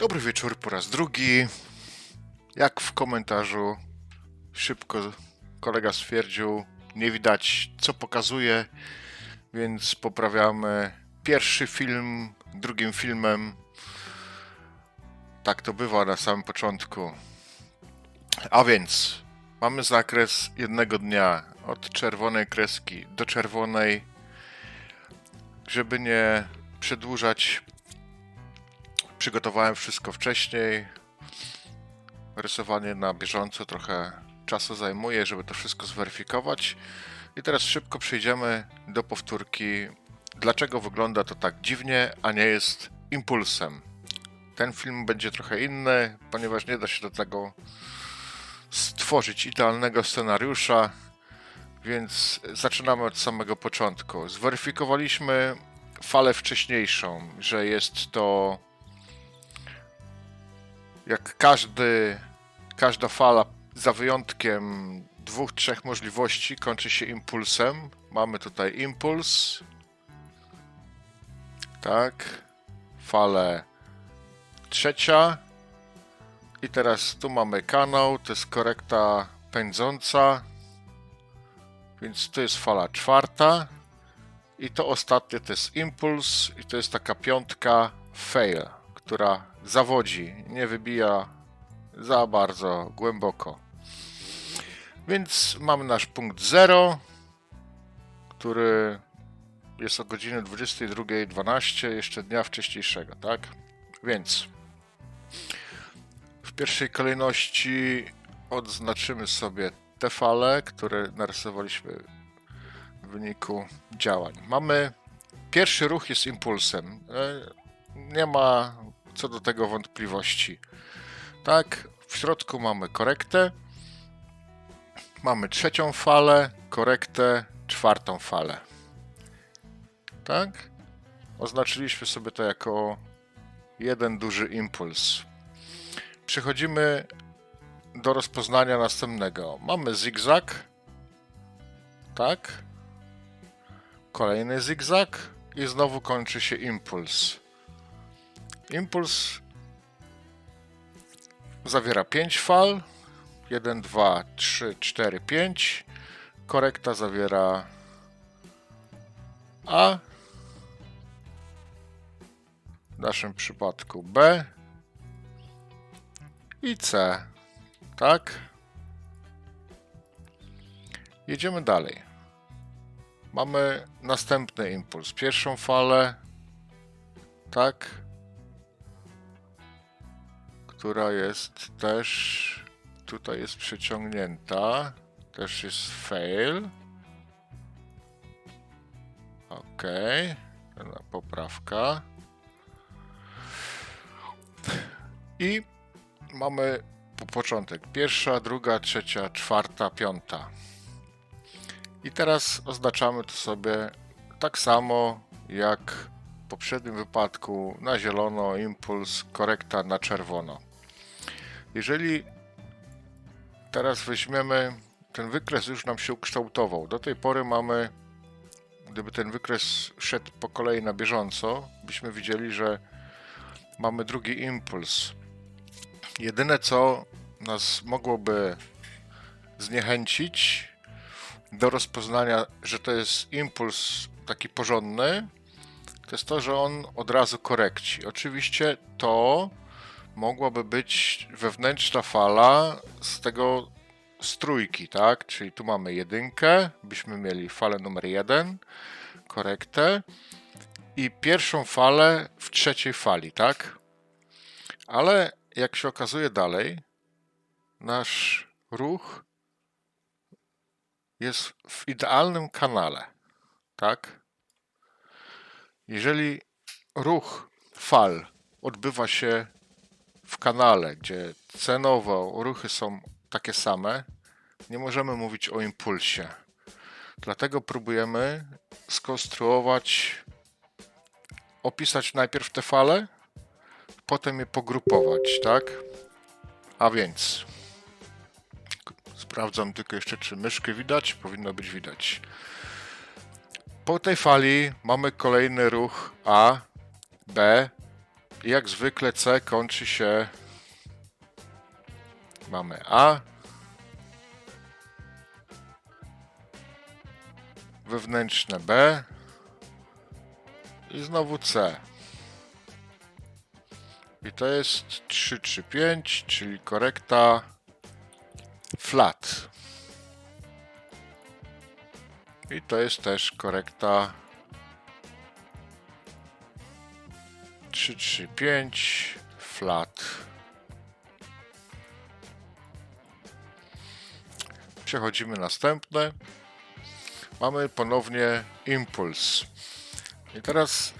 Dobry wieczór po raz drugi. Jak w komentarzu szybko kolega stwierdził, nie widać co pokazuje, więc poprawiamy pierwszy film drugim filmem. Tak to bywa na samym początku. A więc mamy zakres jednego dnia od czerwonej kreski do czerwonej. Żeby nie przedłużać przygotowałem wszystko wcześniej. Rysowanie na bieżąco trochę czasu zajmuje, żeby to wszystko zweryfikować. I teraz szybko przejdziemy do powtórki. Dlaczego wygląda to tak dziwnie, a nie jest impulsem? Ten film będzie trochę inny, ponieważ nie da się do tego stworzyć idealnego scenariusza, więc zaczynamy od samego początku. Zweryfikowaliśmy falę wcześniejszą, że jest to jak każdy, każda fala, za wyjątkiem dwóch, trzech możliwości, kończy się impulsem. Mamy tutaj impuls. Tak. Falę trzecia. I teraz tu mamy kanał, to jest korekta pędząca. Więc to jest fala czwarta. I to ostatnie to jest impuls i to jest taka piątka fail, która zawodzi, nie wybija za bardzo głęboko. Więc mamy nasz punkt 0, który jest o godzinie 22.12, jeszcze dnia wcześniejszego, tak? Więc w pierwszej kolejności odznaczymy sobie te fale, które narysowaliśmy w wyniku działań. Mamy pierwszy ruch jest impulsem. E, Nie ma co do tego wątpliwości. Tak, w środku mamy korektę, mamy trzecią falę, korektę, czwartą falę. Tak? Oznaczyliśmy sobie to jako jeden duży impuls. Przechodzimy do rozpoznania następnego. Mamy zigzag. Tak. Kolejny zigzag i znowu kończy się impuls. Impuls zawiera 5 fal. 1, 2, 3, 4, 5. Korekta zawiera A. W naszym przypadku B. I C. Tak? Jedziemy dalej. Mamy następny impuls. Pierwszą falę. Tak która jest też tutaj jest przyciągnięta. Też jest fail. Ok. Poprawka. I mamy po początek. Pierwsza, druga, trzecia, czwarta, piąta. I teraz oznaczamy to sobie tak samo jak w poprzednim wypadku na zielono, impuls, korekta na czerwono. Jeżeli teraz weźmiemy, ten wykres już nam się ukształtował. Do tej pory mamy, gdyby ten wykres szedł po kolei na bieżąco, byśmy widzieli, że mamy drugi impuls. Jedyne co nas mogłoby zniechęcić do rozpoznania, że to jest impuls taki porządny, to jest to, że on od razu korekci. Oczywiście to mogłaby być wewnętrzna fala z tego strójki, tak? Czyli tu mamy jedynkę, byśmy mieli falę numer jeden, korektę i pierwszą falę w trzeciej fali, tak? Ale jak się okazuje dalej, nasz ruch jest w idealnym kanale, tak? Jeżeli ruch fal odbywa się w kanale, gdzie cenowo ruchy są takie same, nie możemy mówić o impulsie. Dlatego próbujemy skonstruować, opisać najpierw te fale, potem je pogrupować, tak? A więc sprawdzam tylko jeszcze, czy myszkę widać. Powinno być widać. Po tej fali mamy kolejny ruch A, B, Jak zwykle C kończy się. Mamy A. Wewnętrzne B. I znowu C. I to jest 3, 3, 5, czyli korekta flat. I to jest też korekta 3, 3, 5 flat. Przechodzimy następne. Mamy ponownie impuls. I teraz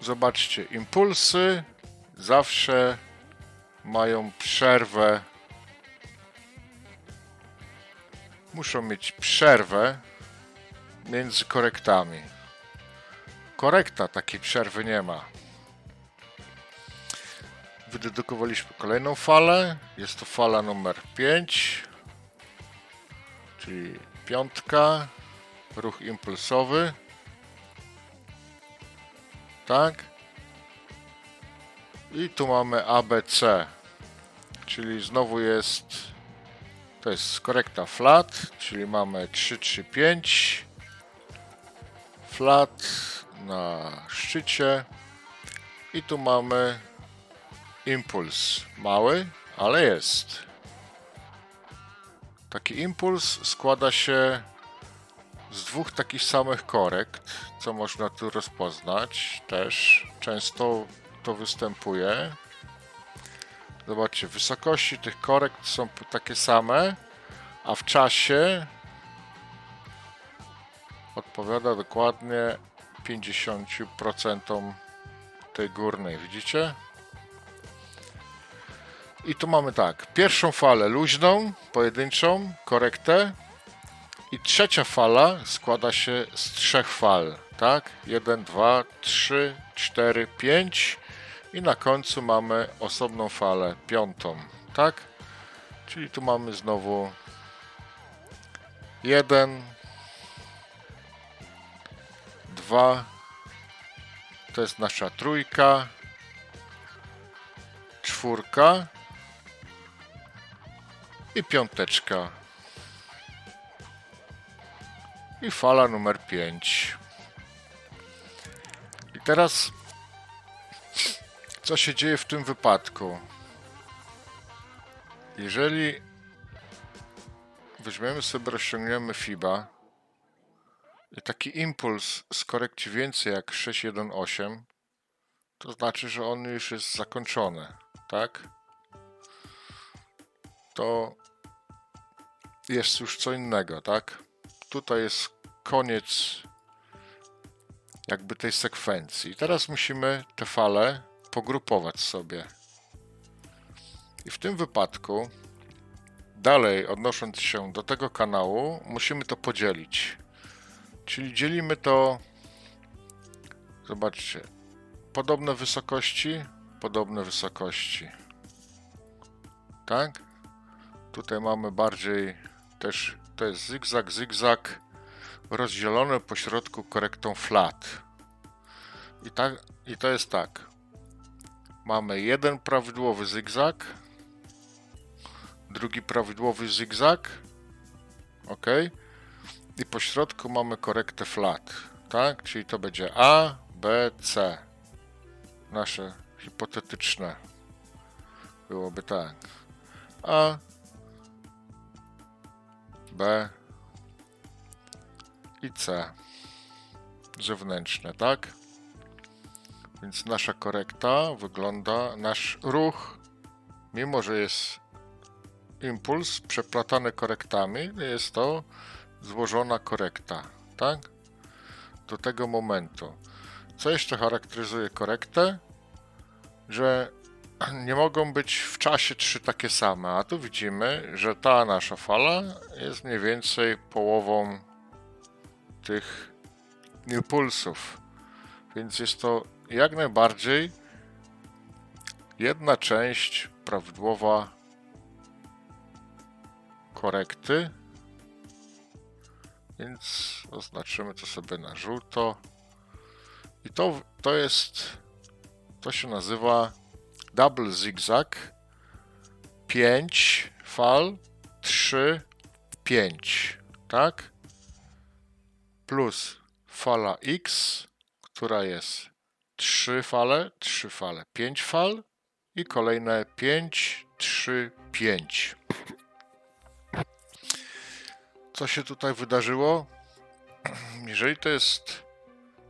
zobaczcie, impulsy zawsze mają przerwę. Muszą mieć przerwę między korektami. Korekta takiej przerwy nie ma. Wydedukowaliśmy kolejną falę. Jest to fala numer 5, czyli piątka, ruch impulsowy. Tak. I tu mamy ABC, czyli znowu jest to jest korekta flat, czyli mamy 3, 3, 5 flat na szczycie i tu mamy impuls mały, ale jest. Taki impuls składa się z dwóch takich samych korekt, co można tu rozpoznać też. Często to występuje. Zobaczcie, wysokości tych korekt są takie same, a w czasie odpowiada dokładnie 50% tej górnej, widzicie? I tu mamy tak, pierwszą falę luźną, pojedynczą, korektę. I trzecia fala składa się z trzech fal, tak? 1, 2, 3, 4, 5 i na końcu mamy osobną falę, piątą, tak? Czyli tu mamy znowu 1, 2, to jest nasza trójka, czwórka i piąteczka. I fala numer 5. I teraz co się dzieje w tym wypadku? Jeżeli weźmiemy sobie, rozciągniemy FIBA i taki impuls skorekci więcej jak 618, to znaczy, że on już jest zakończony, tak? To jest już co innego, tak? Tutaj jest koniec jakby tej sekwencji. Teraz musimy te fale pogrupować sobie. I w tym wypadku, dalej odnosząc się do tego kanału, musimy to podzielić. Czyli dzielimy to, zobaczcie, podobne wysokości, podobne wysokości. Tak? Tutaj mamy bardziej też, to jest zygzak, zygzak, rozdzielone po środku korektą flat. I, tak, I to jest tak. Mamy jeden prawidłowy zygzak, drugi prawidłowy zygzak, ok, i po środku mamy korektę flat, tak, czyli to będzie A, B, C, nasze hipotetyczne, byłoby tak, A, B i C, zewnętrzne, tak, więc nasza korekta wygląda, nasz ruch, mimo że jest impuls przeplatany korektami, jest to złożona korekta, tak? Do tego momentu. Co jeszcze charakteryzuje korektę? Że nie mogą być w czasie trzy takie same, a tu widzimy, że ta nasza fala jest mniej więcej połową tych impulsów. Więc jest to jak najbardziej jedna część prawidłowa korekty. Więc oznaczymy to sobie na żółto. I to, to jest To się nazywa double zigzag. 5 fal, 3, 5, tak? Plus fala X, która jest 3 fale, 3 fale, 5 fal i kolejne 5, 3, 5. Co się tutaj wydarzyło? Jeżeli to jest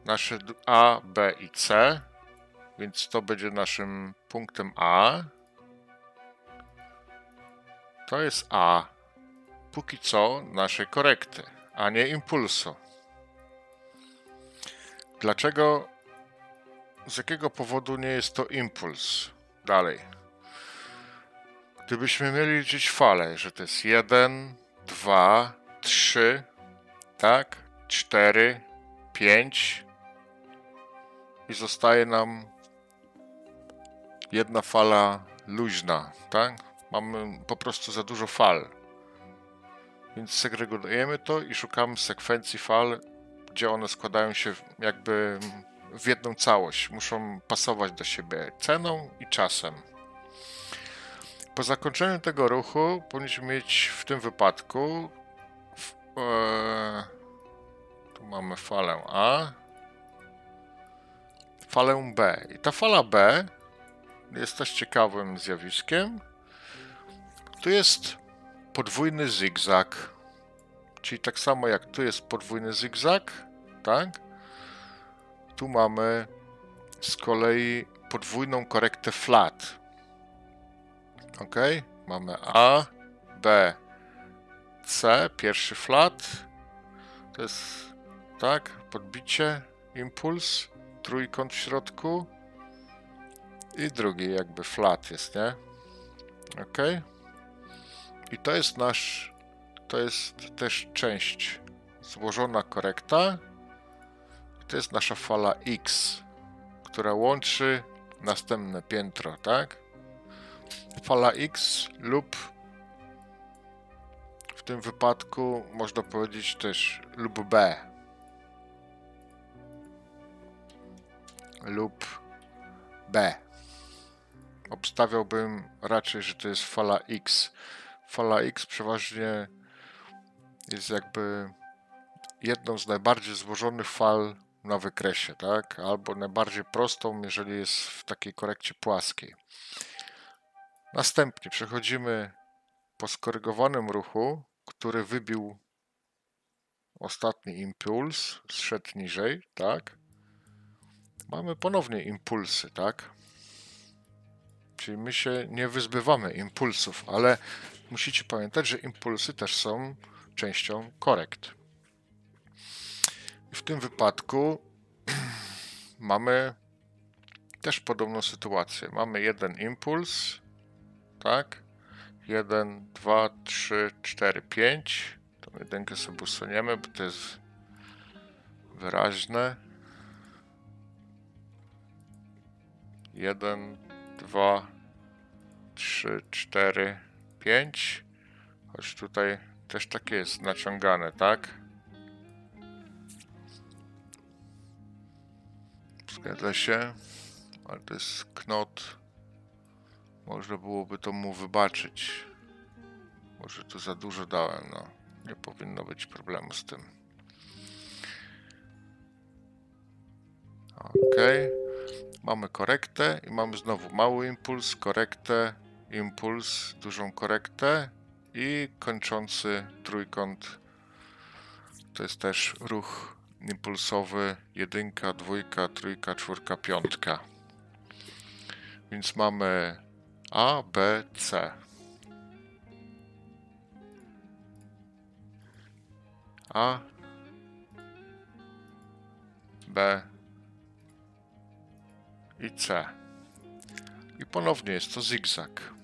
nasze A, B i C, więc to będzie naszym punktem A. To jest A. Póki co naszej korekty, a nie impulsu. Dlaczego? Z jakiego powodu nie jest to impuls? Dalej. Gdybyśmy mieli liczyć fale, że to jest 1, 2, 3, tak? 4, 5 i zostaje nam jedna fala luźna, tak? Mamy po prostu za dużo fal. Więc segregujemy to i szukamy sekwencji fal, gdzie one składają się jakby w jedną całość. Muszą pasować do siebie ceną i czasem. Po zakończeniu tego ruchu powinniśmy mieć w tym wypadku w, e, tu mamy falę A, falę B. I ta fala B jest też ciekawym zjawiskiem. Tu jest podwójny zigzag. Czyli tak samo jak tu jest podwójny zigzag, tak? Tu mamy z kolei podwójną korektę flat. Ok? Mamy A, B, C, pierwszy flat. To jest tak, podbicie, impuls, trójkąt w środku i drugi jakby flat jest, nie? Ok? I to jest nasz, to jest też część złożona korekta. To jest nasza fala X, która łączy następne piętro, tak? Fala X lub w tym wypadku można powiedzieć też lub B. Lub B. Obstawiałbym raczej, że to jest fala X. Fala X przeważnie jest jakby jedną z najbardziej złożonych fal na wykresie, tak? Albo najbardziej prostą, jeżeli jest w takiej korekcie płaskiej. Następnie przechodzimy po skorygowanym ruchu, który wybił ostatni impuls, zszedł niżej, tak? Mamy ponownie impulsy, tak? Czyli my się nie wyzbywamy impulsów, ale musicie pamiętać, że impulsy też są częścią korekt. W tym wypadku mamy też podobną sytuację. Mamy jeden impuls, tak? 1, 2, 3, 4, 5. Tą jedynkę sobie usuniemy, bo to jest wyraźne. 1, 2, 3, 4, 5. Choć tutaj też takie jest naciągane, tak? Zgadza się, ale to jest knot. Można byłoby to mu wybaczyć. Może tu za dużo dałem, no. Nie powinno być problemu z tym. Ok. Mamy korektę i mamy znowu mały impuls, korektę, impuls, dużą korektę i kończący trójkąt. To jest też ruch impulsowy jedynka, dwójka, trójka, czwórka, piątka. Więc mamy A, B, C. A, B i C. I ponownie jest to zigzag.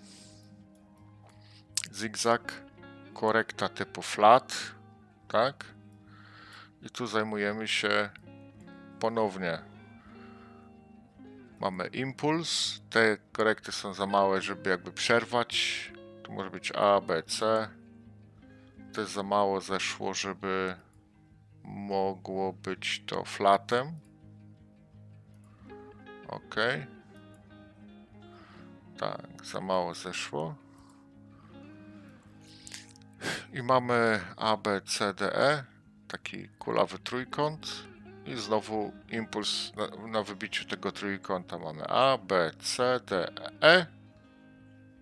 Zigzag, korekta typu flat, tak? I tu zajmujemy się ponownie. Mamy impuls. Te korekty są za małe, żeby jakby przerwać. Tu może być A, B, C. To jest za mało zeszło, żeby mogło być to flatem. Ok. Tak, za mało zeszło. I mamy A, B, C, D, E. Taki kulawy trójkąt. I znowu impuls na, na wybiciu tego trójkąta mamy A, B, C, D, E.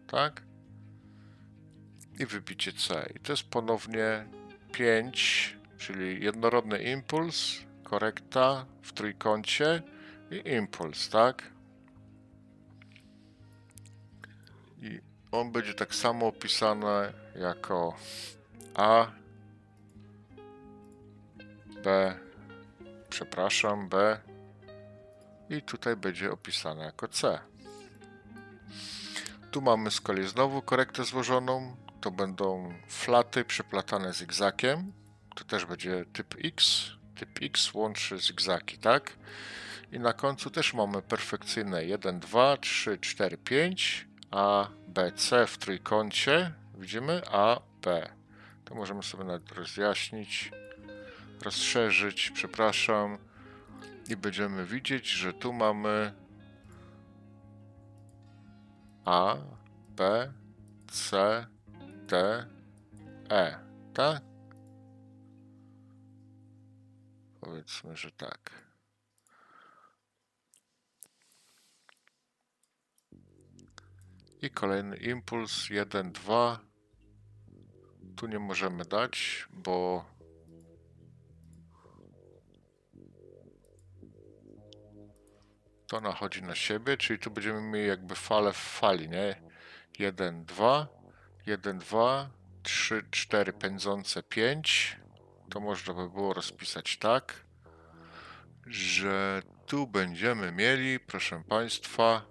Tak? I wybicie C. I to jest ponownie 5, czyli jednorodny impuls, korekta w trójkącie i impuls, tak? On będzie tak samo opisany jako A, B, przepraszam, B i tutaj będzie opisane jako C. Tu mamy z kolei znowu korektę złożoną. To będą flaty przeplatane zygzakiem. To też będzie typ X. Typ X łączy zygzaki, tak? I na końcu też mamy perfekcyjne 1, 2, 3, 4, 5, A, B, C w trójkącie. Widzimy A, B. To możemy sobie nawet rozjaśnić, rozszerzyć, przepraszam. I będziemy widzieć, że tu mamy A, B, C, D, E. Tak? Powiedzmy, że tak. I kolejny impuls 1, 2. Tu nie możemy dać, bo to nachodzi na siebie, czyli tu będziemy mieli jakby falę w fali, nie? 1, 2, 1, 2, 3, 4 pędzące 5. To można by było rozpisać tak, że tu będziemy mieli, proszę Państwa,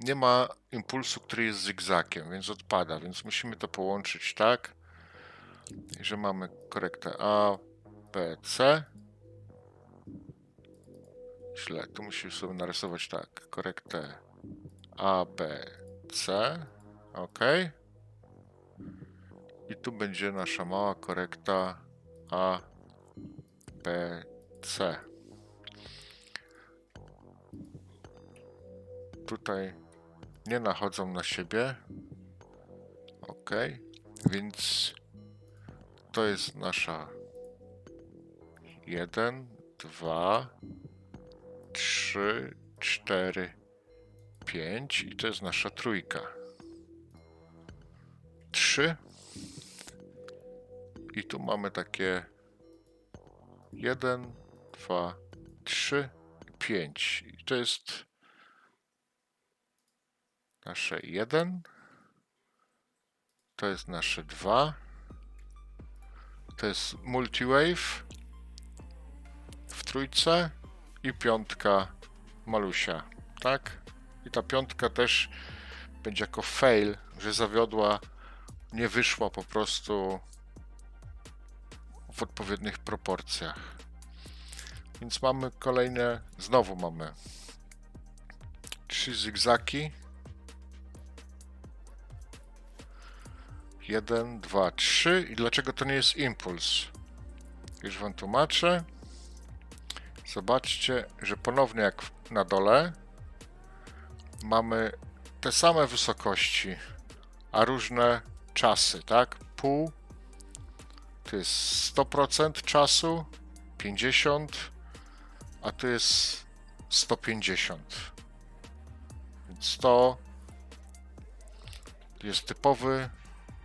nie ma impulsu, który jest zygzakiem, więc odpada, więc musimy to połączyć tak, że mamy korektę A, B, C. Źle, tu musimy sobie narysować tak, korektę A, B, C, ok. I tu będzie nasza mała korekta A, B, C. Tutaj nie nachodzą na siebie. Ok, więc to jest nasza 1, 2, 3, 4, 5 i to jest nasza trójka. 3 i tu mamy takie 1, 2, 3, 5 i to jest nasze 1, to jest nasze 2, to jest multiwave w trójce i piątka malusia, tak? I ta piątka też będzie jako fail, że zawiodła, nie wyszła po prostu w odpowiednich proporcjach. Więc mamy kolejne, znowu mamy trzy zygzaki. Jeden, dwa, trzy. I dlaczego to nie jest impuls? Już wam tłumaczę. Zobaczcie, że ponownie jak na dole mamy te same wysokości, a różne czasy, tak? Pół to jest 100% czasu, 50, a tu jest 150. Więc 100 jest typowy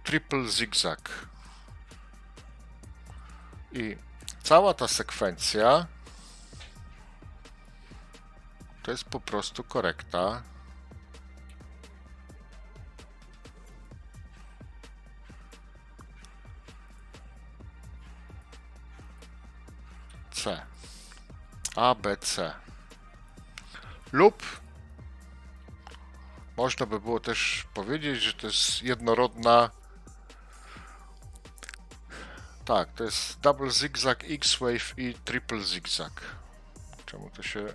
triple zigzag. I cała ta sekwencja to jest po prostu korekta. C. A, B, C. Lub można by było też powiedzieć, że to jest jednorodna. Tak, to jest double zigzag, X-wave i triple zigzag. Czemu to się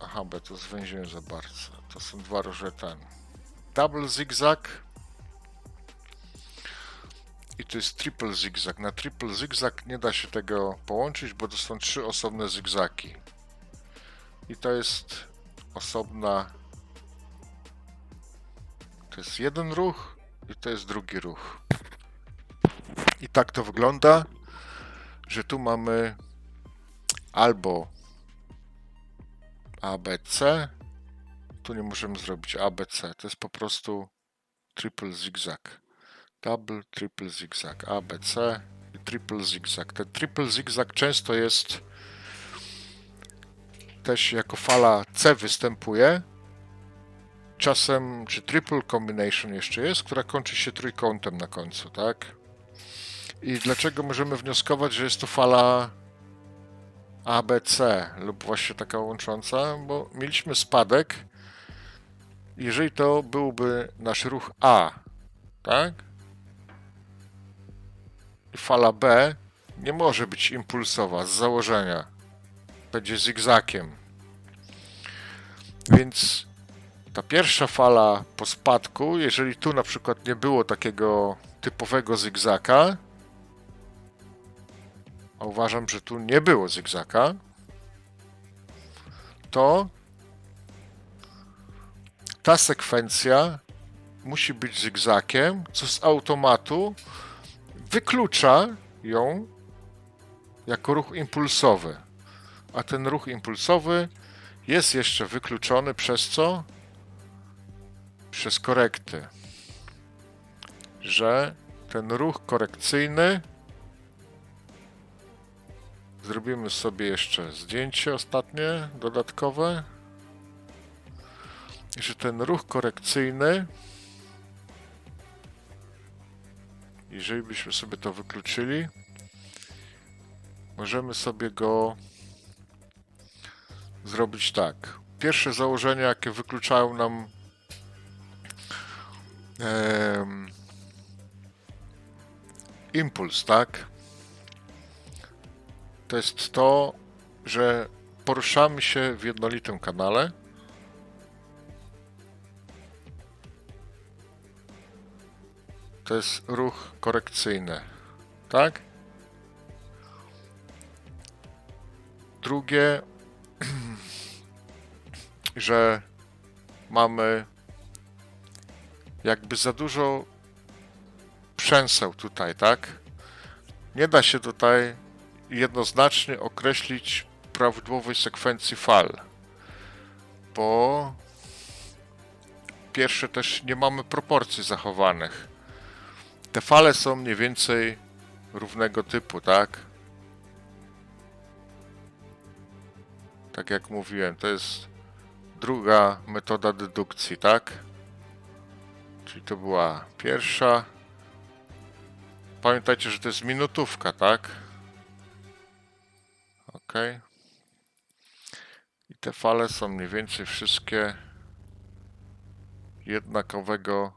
Aha, bo to zwęziłem za bardzo. To są dwa różne ten. Double zigzag. I to jest triple zigzag. Na triple zigzag nie da się tego połączyć, bo to są trzy osobne zigzaki. I to jest osobna To jest jeden ruch i to jest drugi ruch. I tak to wygląda, że tu mamy albo ABC, tu nie możemy zrobić ABC, to jest po prostu triple zigzag. Double, triple zigzag, ABC i triple zigzag. Ten triple zigzag często jest też jako fala C występuje. Czasem, czy triple combination jeszcze jest, która kończy się trójkątem na końcu, tak? I dlaczego możemy wnioskować, że jest to fala ABC lub właśnie taka łącząca? Bo mieliśmy spadek, jeżeli to byłby nasz ruch A, tak? I fala B nie może być impulsowa z założenia. Będzie zigzakiem. Więc ta pierwsza fala po spadku, jeżeli tu na przykład nie było takiego typowego zigzaka, uważam, że tu nie było zigzaka, to ta sekwencja musi być zigzakiem, co z automatu wyklucza ją jako ruch impulsowy. A ten ruch impulsowy jest jeszcze wykluczony przez co? Przez korekty. Że ten ruch korekcyjny Zrobimy sobie jeszcze zdjęcie ostatnie, dodatkowe. Że ten ruch korekcyjny, jeżeli byśmy sobie to wykluczyli, możemy sobie go zrobić tak. Pierwsze założenia, jakie wykluczają nam em, impuls, tak? To jest to, że poruszamy się w jednolitym kanale. To jest ruch korekcyjny, tak? Drugie, że mamy jakby za dużo przęseł tutaj, tak? Nie da się tutaj jednoznacznie określić prawidłowej sekwencji fal, bo pierwsze też nie mamy proporcji zachowanych. Te fale są mniej więcej równego typu, tak? Tak jak mówiłem, to jest druga metoda dedukcji, tak? Czyli to była pierwsza. Pamiętajcie, że to jest minutówka, tak? I te fale są mniej więcej wszystkie jednakowego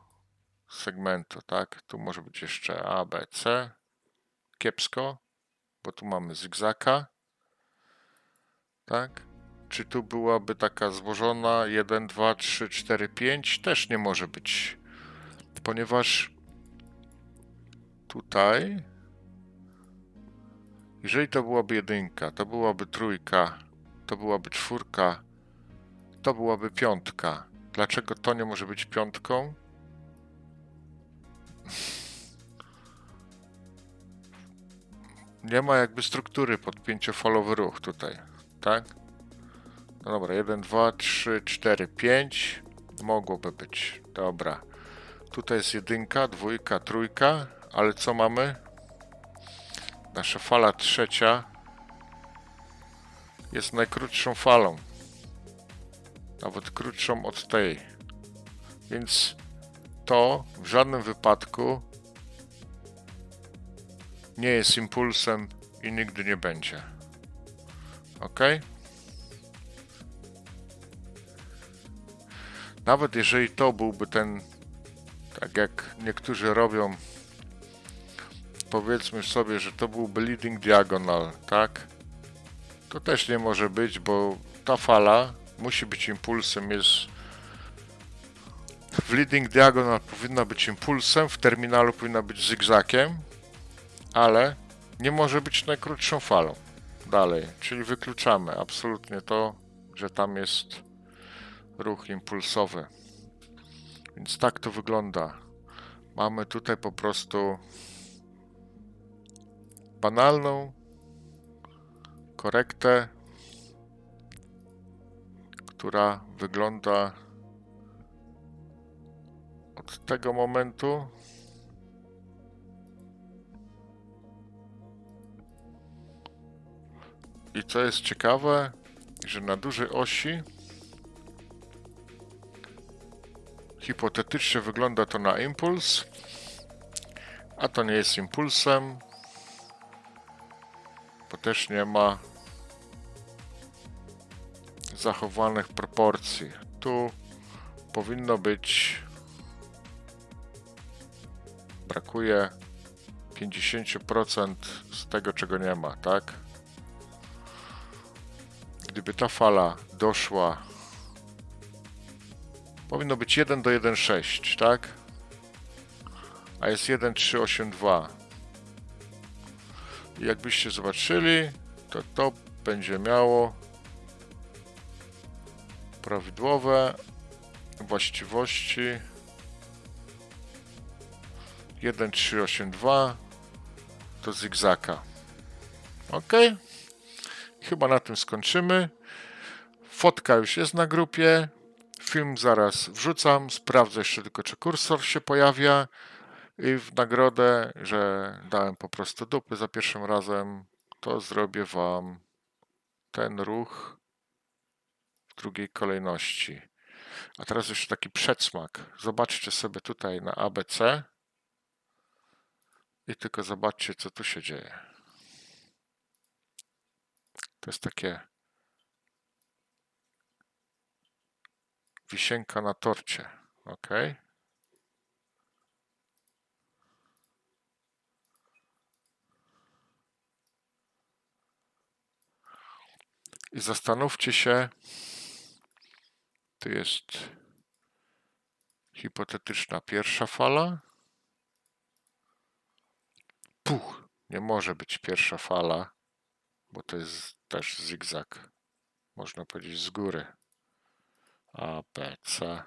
segmentu, tak? Tu może być jeszcze A, B, C. Kiepsko, bo tu mamy zygzaka. Tak? Czy tu byłaby taka złożona 1, 2, 3, 4, 5? Też nie może być, ponieważ tutaj jeżeli to byłaby jedynka, to byłaby trójka, to byłaby czwórka, to byłaby piątka. Dlaczego to nie może być piątką? Nie ma jakby struktury pod pięciofalowy ruch tutaj, tak? No dobra, 1, 2, 3, 4, 5. Mogłoby być. Dobra. Tutaj jest jedynka, dwójka, trójka, ale co mamy? Nasza fala trzecia jest najkrótszą falą. Nawet krótszą od tej. Więc to w żadnym wypadku nie jest impulsem i nigdy nie będzie. Ok? Nawet jeżeli to byłby ten, tak jak niektórzy robią, powiedzmy sobie, że to byłby leading diagonal, tak? To też nie może być, bo ta fala musi być impulsem, jest w leading diagonal powinna być impulsem, w terminalu powinna być zygzakiem, ale nie może być najkrótszą falą. Dalej, czyli wykluczamy absolutnie to, że tam jest ruch impulsowy. Więc tak to wygląda. Mamy tutaj po prostu banalną korektę, która wygląda od tego momentu. I co jest ciekawe, że na dużej osi hipotetycznie wygląda to na impuls, a to nie jest impulsem, bo też nie ma zachowanych proporcji. Tu powinno być brakuje 50% z tego, czego nie ma, tak? Gdyby ta fala doszła, powinno być 1 do 1,6, tak? A jest 1,382. Jakbyście zobaczyli, to to będzie miało prawidłowe właściwości 1382 to zigzaka. Ok. Chyba na tym skończymy. Fotka już jest na grupie. Film zaraz wrzucam. Sprawdzę jeszcze tylko, czy kursor się pojawia. I w nagrodę, że dałem po prostu dupy za pierwszym razem, to zrobię Wam ten ruch w drugiej kolejności. A teraz jeszcze taki przedsmak. Zobaczcie sobie tutaj na ABC i tylko zobaczcie, co tu się dzieje. To jest takie wisienka na torcie. Ok. I zastanówcie się, tu jest hipotetyczna pierwsza fala. Puch, nie może być pierwsza fala, bo to jest też zigzag, można powiedzieć z góry. A, B, C.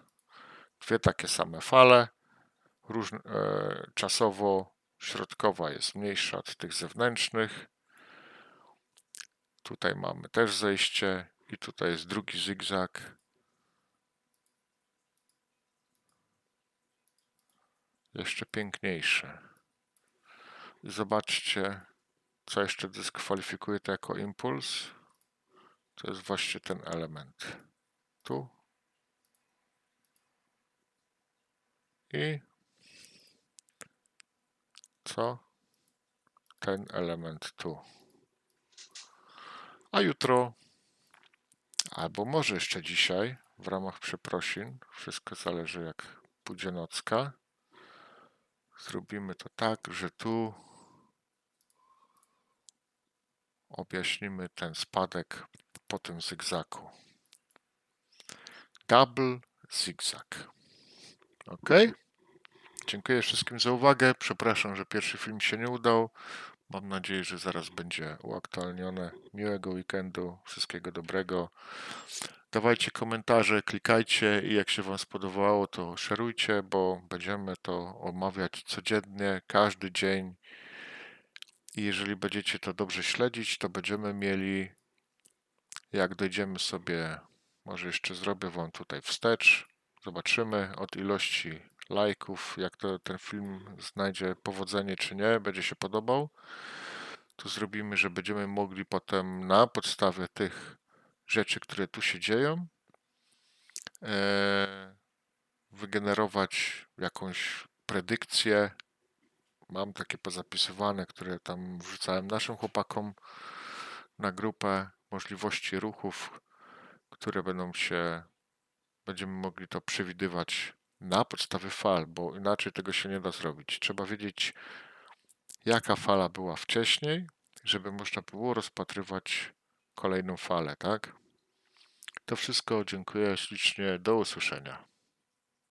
Dwie takie same fale. Różn e, czasowo środkowa jest mniejsza od tych zewnętrznych. Tutaj mamy też zejście i tutaj jest drugi zigzag. Jeszcze piękniejszy. I zobaczcie, co jeszcze dyskwalifikuje to jako impuls. To jest właśnie ten element. Tu. I co? Ten element tu. A jutro, albo może jeszcze dzisiaj, w ramach przeprosin, wszystko zależy jak pójdzie nocka, zrobimy to tak, że tu objaśnimy ten spadek po tym zygzaku. Double zigzag. Ok? Dziękuję wszystkim za uwagę. Przepraszam, że pierwszy film się nie udał. Mam nadzieję, że zaraz będzie uaktualnione. Miłego weekendu, wszystkiego dobrego. Dawajcie komentarze, klikajcie i jak się Wam spodobało, to szerujcie, bo będziemy to omawiać codziennie, każdy dzień. I jeżeli będziecie to dobrze śledzić, to będziemy mieli, jak dojdziemy sobie, może jeszcze zrobię Wam tutaj wstecz. Zobaczymy od ilości lajków, jak to ten film znajdzie powodzenie czy nie, będzie się podobał. To zrobimy, że będziemy mogli potem na podstawie tych rzeczy, które tu się dzieją, e, wygenerować jakąś predykcję. Mam takie pozapisywane, które tam wrzucałem naszym chłopakom na grupę możliwości ruchów, które będą się, będziemy mogli to przewidywać na podstawie fal, bo inaczej tego się nie da zrobić. Trzeba wiedzieć, jaka fala była wcześniej, żeby można było rozpatrywać kolejną falę, tak? To wszystko. Dziękuję ślicznie. Do usłyszenia.